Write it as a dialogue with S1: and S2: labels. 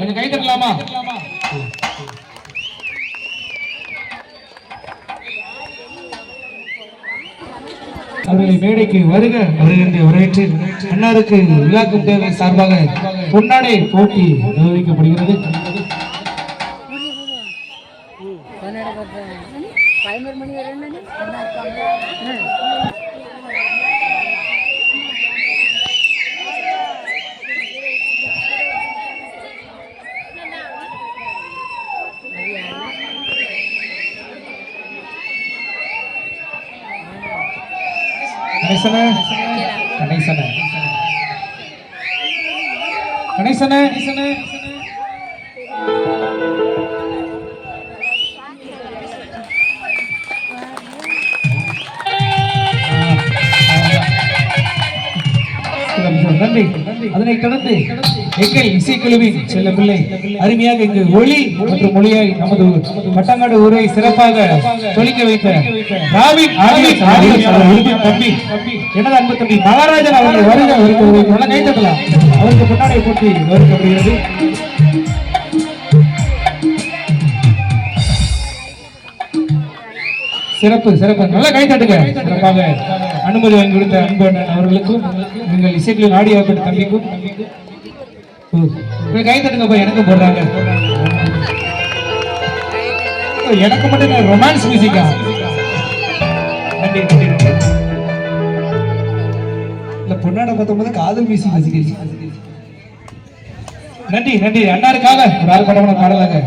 S1: கொஞ்சம் கை தட்டலாமா? அவர்களை மேடைக்கு வருக வருகின்ற வரவேற்று அன்னாருக்கு விழாக்கும் தேவை சார்பாக பொன்னாடை போட்டி நிர்வகிக்கப்படுகிறது
S2: பதினோரு மணி வரை
S1: கணேசன? கணேசன. கணேசன. கணேசன நன்றி. அதனை கடந்து. எங்கள் இசைக்குழுவின் செல்ல பிள்ளை அருமையாக இங்கு ஒளி மற்றும் மொழியாய் நமது பட்டங்காடு ஊரை சிறப்பாக தொழிக்க வைத்த தம்பி. எனது அன்பு தம்பி மகாராஜன் அவர்களை வருக அவருக்கு நல்ல அவருக்கு முன்னாடி போட்டி வருகிறது சிறப்பு சிறப்பு. நல்ல கை தட்டுங்க. சிறப்பாக அனுமதி வாங்கி கொடுத்த அன்பு அண்ணன் அவர்களுக்கும் நீங்கள் இசைக்குழு ஆடியோ பெற்ற தம்பிக்கும் ஓ, போய் கை தட்டுங்கப்பா எனக்கும் போடுறாங்க. எனக்கு மட்டும் ரொமான்ஸ் மியூசிக்கா நன்றி நன்றி. இல்ல பொன்னாட பார்த்தபோது காதல் மியூசிக் மியூசிக் நன்றி நன்றி. அண்ணாருக்காக ஒரு ஆள் படம் பாடலாங்க.